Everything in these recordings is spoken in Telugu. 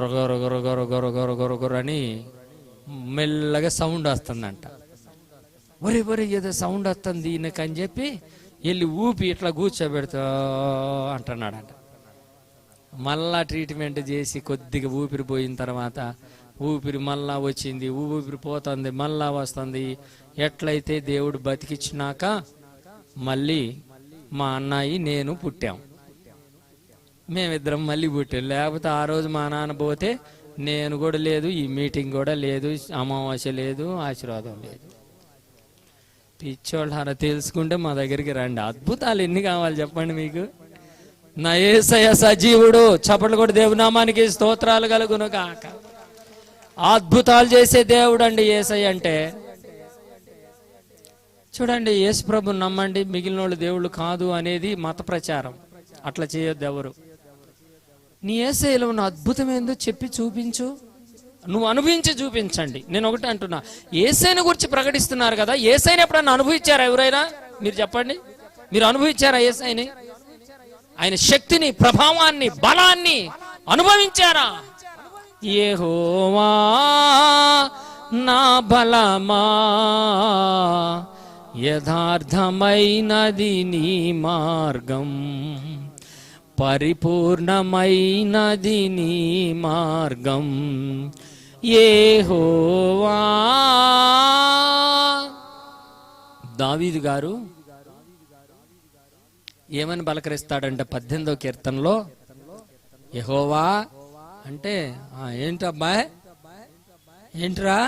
గొర గొర గొర గొర గొర గొర గొర అని మెల్లగా సౌండ్ వస్తుందంట. ఒరే ఒరే ఏదో సౌండ్ వస్తుంది ఈయనకని చెప్పి వెళ్ళి ఊపి ఇట్లా కూర్చోబెడతా అంటున్నాడంట. మళ్ళా ట్రీట్మెంట్ చేసి కొద్దిగా ఊపిరి పోయిన తర్వాత ఊపిరి మళ్ళా వచ్చింది ఊపిరి పోతుంది మళ్ళా వస్తుంది. ఎట్లయితే దేవుడు బతికిచ్చినాక మళ్ళీ మా అన్నయ్య నేను పుట్టాం. మేమిద్దరం మళ్ళీ పుట్టాం. లేకపోతే ఆ రోజు మా నాన్న పోతే నేను కూడా లేదు ఈ మీటింగ్ కూడా లేదు అమావాస్య లేదు ఆశీర్వాదం లేదు. పిచ్చోళ్ళు అలా తెలుసుకుంటే మా దగ్గరికి రండి. అద్భుతాలు ఎన్ని కావాలి చెప్పండి మీకు? నా ఏసయ సజీవుడు చప్పట్లు కూడా దేవునామానికి స్తోత్రాలు కలుగును కాక అద్భుతాలు చేసే దేవుడు అండి ఏసై అంటే. చూడండి యేసు ప్రభు నమ్మండి మిగిలిన వాళ్ళు దేవుళ్ళు కాదు అనేది మత ప్రచారం. అట్లా చేయొద్దు ఎవరు. నీ ఏసైలో ఉన్న అద్భుతం ఏందో చెప్పి చూపించు. నువ్వు అనుభవించి చూపించండి. నేను ఒకటి అంటున్నా. ఏసైని గురించి ప్రకటిస్తున్నారు కదా ఏసైని ఎప్పుడన్నా అనుభవించారా ఎవరైనా? మీరు చెప్పండి. మీరు అనుభవించారా ఏసైని? ఆయన శక్తిని ప్రభావాన్ని బలాన్ని అనుభవించారా? ఏహోవా నా బలమా? యథార్థమైనది నీ మార్గం. పరిపూర్ణమైనది నీ మార్గం. ఏహోవా. దావీదు గారు ఏమని బలకరిస్తాడంటే పద్దెనిమిదో కీర్తనలో యహోవా అంటే "ఆ, ఏంటబ్బాయ్ ఏంట్రా?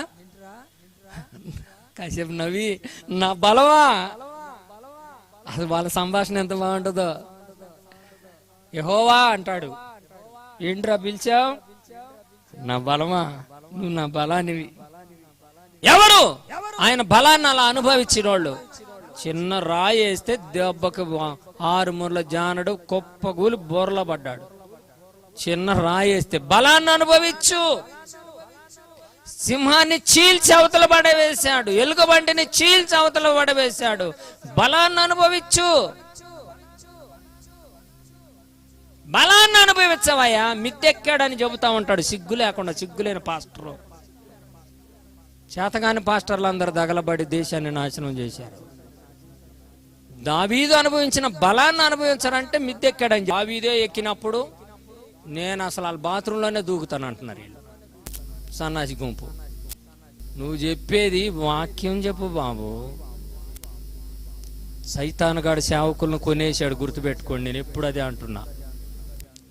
కాసేపు నవ్వి నా బలవా అసలు వాళ్ళ సంభాషణ ఎంత బాగుంటుందో. యహోవా అంటాడు. ఏంట్రా పిలిచావు? నా బలమా? నువ్వు నా బలానివి. ఎవరు? ఆయన బలాన్ని అలా అనుభవించిన వాళ్ళు చిన్న రాయి వేస్తే దెబ్బకు ఆరు ముర్ల జానడు కుప్పగూలి బోర్ల పడ్డాడు. చిన్న రాయి వేస్తే బలాన్ని అనుభవించు. సింహాన్ని చీల్చి అవతల పడవేశాడు. ఎలుగుబంటిని చీల్చి అవతల పడవేశాడు. బలాన్ని అనుభవించు. బలాన్ని అనుభవించవయ్యా. మిద్దెక్కాడని చెబుతా ఉంటాడు. సిగ్గు లేకుండా సిగ్గులేని పాస్టరు. చేతగాని పాస్టర్లు అందరు దగలబడి దేశాన్ని నాశనం చేశారు. దావీదు అనుభవించిన బలాన్ని అనుభవించారంటే మిద్దెక్కాడని దావీదే ఎక్కినప్పుడు నేను అసలు వాళ్ళ బాత్రూంలోనే దూకుతాను అంటున్నారు వీళ్ళు. సన్నాసి గుంపు. నువ్వు చెప్పేది వాక్యం చెప్పు బాబు. సైతానగాడు సేవకులను కొనేశాడు గుర్తుపెట్టుకోండి. నేను ఎప్పుడు అదే అంటున్నా.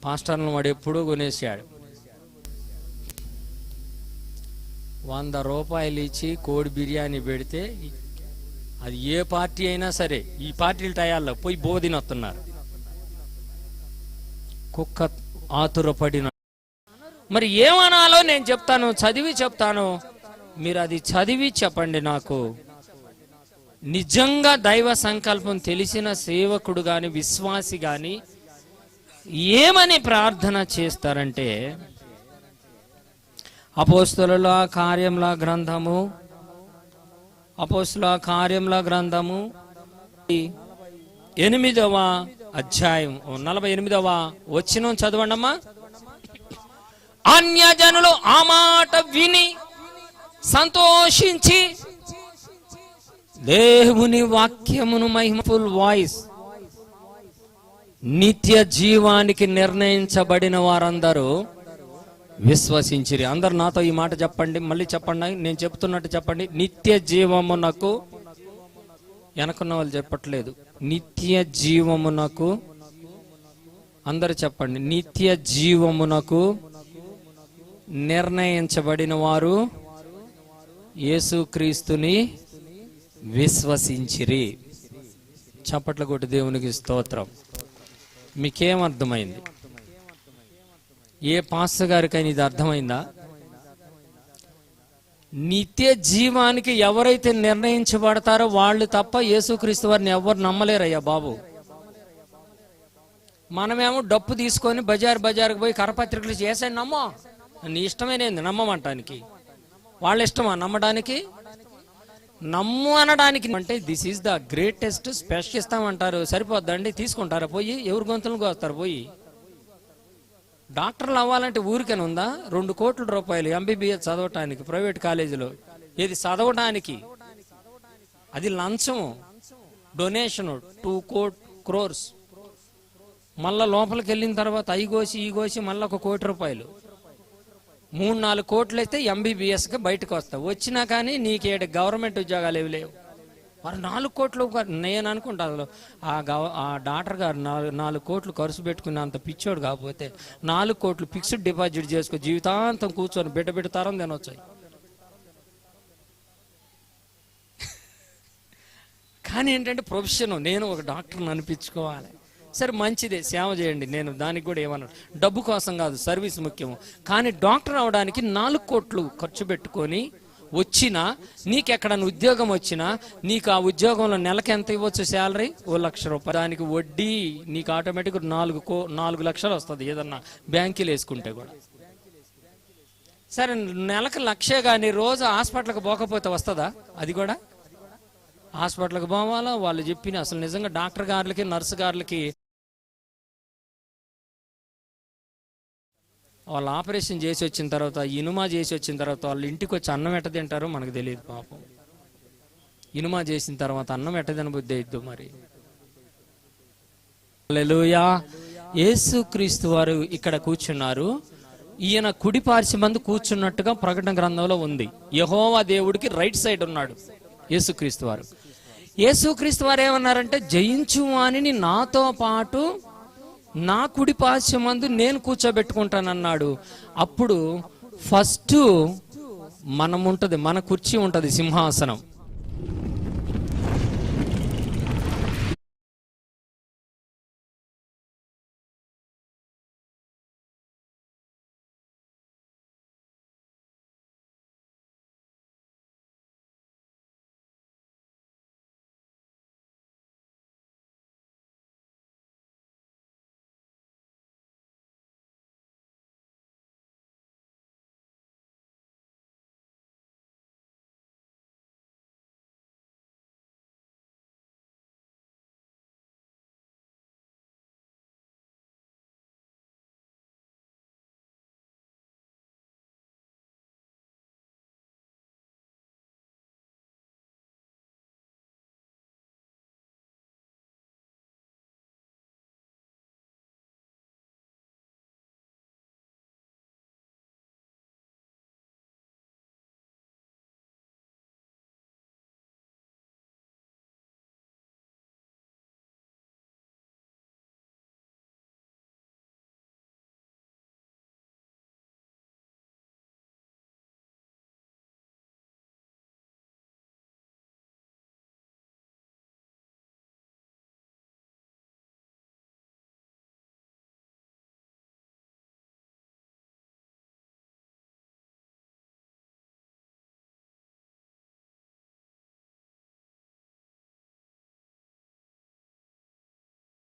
పాస్టర్లను వాడు ఎప్పుడూ కొనేసాడు. వంద రూపాయలు ఇచ్చి కోడి బిర్యానీ పెడితే అది ఏ పార్టీ అయినా సరే ఈ పార్టీల టయాల్లో పోయి బోధినొస్తున్నారు కుక్క ఆతురపడిన మరి ఏమనాలో నేను చెప్తాను చదివి చెప్తాను. మీరు అది చదివి చెప్పండి నాకు. నిజంగా దైవ సంకల్పం తెలిసిన సేవకుడు గాని విశ్వాసి గాని ఏమని ప్రార్థన చేస్తారంటే అపోస్తుల కార్యముల గ్రంథము అపోస్తుల కార్యముల గ్రంథము ఎనిమిదవ అధ్యాయం ఓ నలభై ఎనిమిదవ వచ్చిన చదవండమ్మా అన్యజనులు ఆ మాట విని సంతోషించి దేవుని వాక్యమును మహిమఫుల్ వాయిస్ నిత్య జీవానికి నిర్ణయించబడిన వారందరూ విశ్వసించిరి. అందరు నాతో ఈ మాట చెప్పండి మళ్ళీ చెప్పండి నేను చెప్తున్నట్టు చెప్పండి. నిత్య జీవమునకు వెనకున్న వాళ్ళు చెప్పట్లేదు. నిత్య జీవమునకు అందరు చెప్పండి. నిత్య జీవమునకు నిర్ణయించబడిన వారు యేసుక్రీస్తుని విశ్వసించిరి. చప్పట్ల కొట్టి దేవునికి స్తోత్రం. మీకేం అర్థమైంది ఏ పాస్టర్ గారికైనా ఇది అర్థమైందా? నిత్య జీవానికి ఎవరైతే నిర్ణయించబడతారో వాళ్ళు తప్ప యేసుక్రీస్తు వారిని ఎవరు నమ్మలేరయ్యా బాబు. మనమేమో డప్పు తీసుకొని బజార్ బజార్కి పోయి కరపత్రికలు చేసాను నమ్మో. నీ ఇష్టమైనది నమ్మమంటానికి? వాళ్ళ ఇష్టమా నమ్మడానికి? నమ్ము అనడానికి అంటే this is the greatest special ఇస్తామంటారు. సరిపోద్దండి తీసుకుంటారా? పోయి ఎవరు గొంతులు కోస్తారు పోయి? డాక్టర్లు అవ్వాలంటే ఊరికని ఉందా? రెండు కోట్ల రూపాయలు ఎంబీబీఎస్ చదవటానికి ప్రైవేట్ కాలేజీలో. ఇది చదవడానికి అది లంచము డొనేషన్. టూ కోట్ క్రోర్స్. మళ్ళా లోపలికి వెళ్ళిన తర్వాత అయి కోసి ఈ కోసి మళ్ళీ ఒక కోటి రూపాయలు. మూడు నాలుగు కోట్లు అయితే ఎంబీబీఎస్కి బయటకు వస్తావు వచ్చినా కానీ నీకు ఏడు గవర్నమెంట్ ఉద్యోగాలు ఏవి లేవు. మరి నాలుగు కోట్లు ఒక- నేను అనుకుంటా అసలు ఆ గవ ఆ డాక్టర్ గారు నాలుగు నాలుగు కోట్లు ఖర్చు పెట్టుకున్నంత పిచ్చోడు కాకపోతే నాలుగు కోట్లు ఫిక్స్డ్ డిపాజిట్ చేసుకో జీవితాంతం కూర్చొని బిడ్డ బిడ్డ తరం తినొచ్చాయి. కానీ ఏంటంటే ప్రొఫెషన్ నేను ఒక డాక్టర్ని అనిపించుకోవాలి. సరే మంచిదే. సేవ చేయండి. నేను దానికి కూడా ఏమన్నా డబ్బు కోసం కాదు సర్వీస్ ముఖ్యము కానీ డాక్టర్ అవడానికి నాలుగు కోట్లు ఖర్చు పెట్టుకొని వచ్చినా నీకు ఎక్కడైనా ఉద్యోగం వచ్చినా నీకు ఆ ఉద్యోగంలో నెలకి ఎంత ఇవ్వచ్చు శాలరీ? ఓ లక్ష రూపాయలు. దానికి వడ్డీ నీకు ఆటోమేటిక్ నాలుగు కో నాలుగు లక్షలు వస్తుంది ఏదన్నా బ్యాంకులు వేసుకుంటే కూడా. సరే నెలకు లక్షే కానీ రోజు హాస్పిటల్కి పోకపోతే వస్తుందా? అది కూడా? హాస్పిటల్కి పోవాలా? వాళ్ళు చెప్పిన అసలు నిజంగా డాక్టర్ గారులకి నర్సు గారులకి వాళ్ళు ఆపరేషన్ చేసి వచ్చిన తర్వాత ఇనుమా చేసి వచ్చిన తర్వాత వాళ్ళు ఇంటికి వచ్చి అన్నం ఎట్ట తింటారో మనకు తెలియదు పాపం. ఇనుమా చేసిన తర్వాత అన్నం ఎట్ట తినబుద్ధి అయిద్దు మరి? హల్లెలూయా. యేసు క్రీస్తు వారు ఇక్కడ కూర్చున్నారు. ఈయన కుడి మందు కూర్చున్నట్టుగా ప్రకటన గ్రంథంలో ఉంది. యహోవా దేవుడికి రైట్ సైడ్ ఉన్నాడు యేసుక్రీస్తు వారు. యేసుక్రీస్తు వారు ఏమన్నారంటే జయించు వాణిని నాతో పాటు నా కుడి పాశ్యమందు నేను కూర్చోబెట్టుకుంటానన్నాడు. అప్పుడు ఫస్ట్ మనం ఉంటుంది మన కుర్చీ ఉంటుంది సింహాసనం.